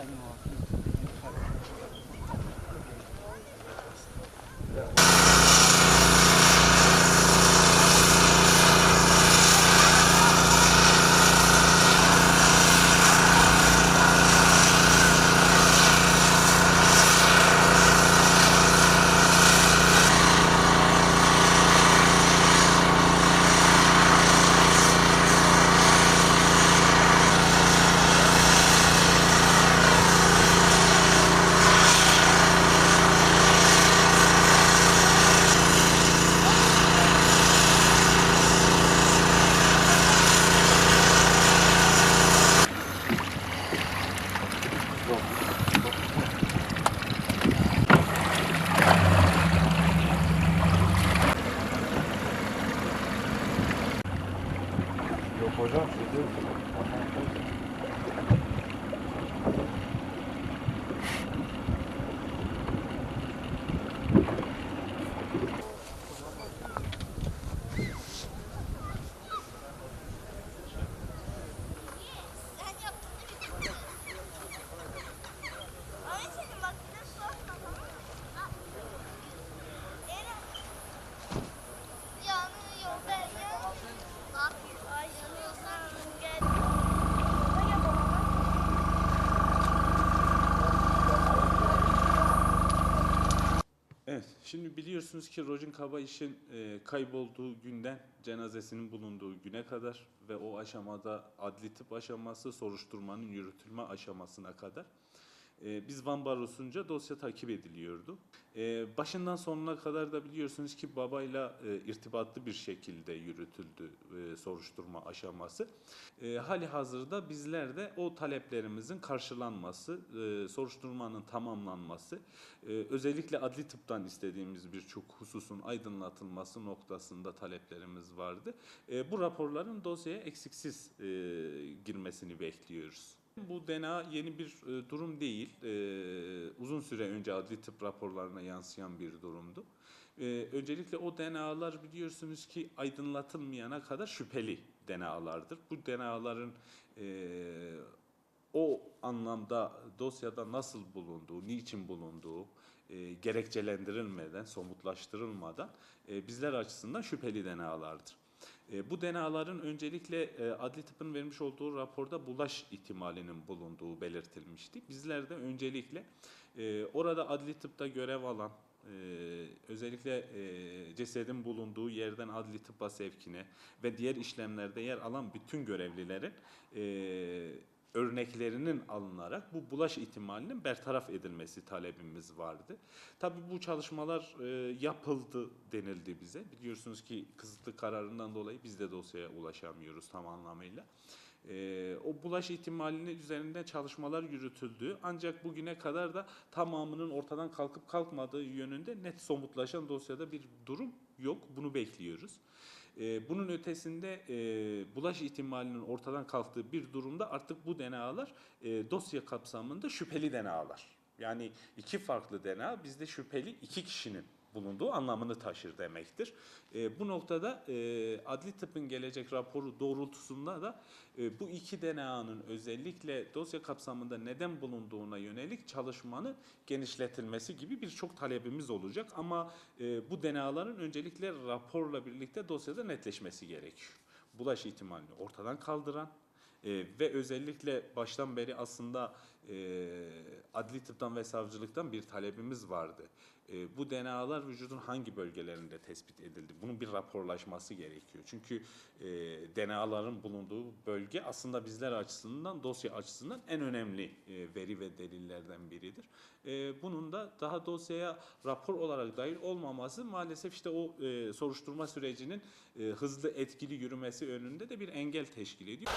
다니고 有火车，直接往上。Evet, şimdi biliyorsunuz ki Rojin Kabayiş'in e, kaybolduğu günden cenazesinin bulunduğu güne kadar ve o aşamada adli tıp aşaması, soruşturmanın yürütülme aşamasına kadar e, biz Van Barosu'nca dosya takip ediliyordu. E, başından sonuna kadar da biliyorsunuz ki babayla e, irtibatlı bir şekilde yürütüldü e, soruşturma aşaması. E, hali hazırda bizler de o taleplerimizin karşılanması, e, soruşturmanın tamamlanması, e, özellikle adli tıptan istediğimiz birçok hususun aydınlatılması noktasında taleplerimiz vardı. E, bu raporların dosyaya eksiksiz e, girmesini bekliyoruz. Bu DNA yeni bir e, durum değil. E, uzun süre önce adli tıp raporlarına yansıyan bir durumdu. E, öncelikle o DNA'lar biliyorsunuz ki aydınlatılmayana kadar şüpheli DNA'lardır. Bu DNA'ların o anlamda dosyada nasıl bulunduğu, niçin bulunduğu e, gerekçelendirilmeden, somutlaştırılmadan bizler açısından şüpheli DNA'lardır. E, bu DNA'ların öncelikle e, adli tıpın vermiş olduğu raporda bulaş ihtimalinin bulunduğu belirtilmişti. Bizler de öncelikle e, orada adli tıpta görev alan, özellikle cesedin bulunduğu yerden adli tıbba sevkine ve diğer işlemlerde yer alan bütün görevlilerin örneklerinin alınarak bu bulaş ihtimalinin bertaraf edilmesi talebimiz vardı. Tabii bu çalışmalar e, yapıldı denildi bize. Biliyorsunuz ki kısıtlı kararından dolayı biz de dosyaya ulaşamıyoruz tam anlamıyla. E, o bulaş ihtimalinin üzerinde çalışmalar yürütüldü. Ancak bugüne kadar da tamamının ortadan kalkıp kalkmadığı yönünde net somutlaşan dosyada bir durum yok. Bunu bekliyoruz. E, bunun ötesinde e, bulaş ihtimalinin ortadan kalktığı bir durumda artık bu DNA'lar e, dosya kapsamında şüpheli DNA'lar. Yani iki farklı DNA bizde şüpheli iki kişinin bulunduğu anlamını taşır demektir. E, bu noktada e, adli tıpın gelecek raporu doğrultusunda da e, bu iki DNA'nın özellikle dosya kapsamında neden bulunduğuna yönelik çalışmanın genişletilmesi gibi birçok talebimiz olacak. Ama e, bu DNA'ların öncelikle raporla birlikte dosyada netleşmesi gerekiyor. Bulaş ihtimalini ortadan kaldıran, ee, ve özellikle baştan beri aslında e, adli tıptan ve savcılıktan bir talebimiz vardı. E, bu DNA'lar vücudun hangi bölgelerinde tespit edildi? Bunun bir raporlaşması gerekiyor. Çünkü e, DNA'ların bulunduğu bölge aslında bizler açısından, dosya açısından en önemli e, veri ve delillerden biridir. E, bunun da daha dosyaya rapor olarak dahil olmaması maalesef işte o e, soruşturma sürecinin e, hızlı etkili yürümesi önünde de bir engel teşkil ediyor.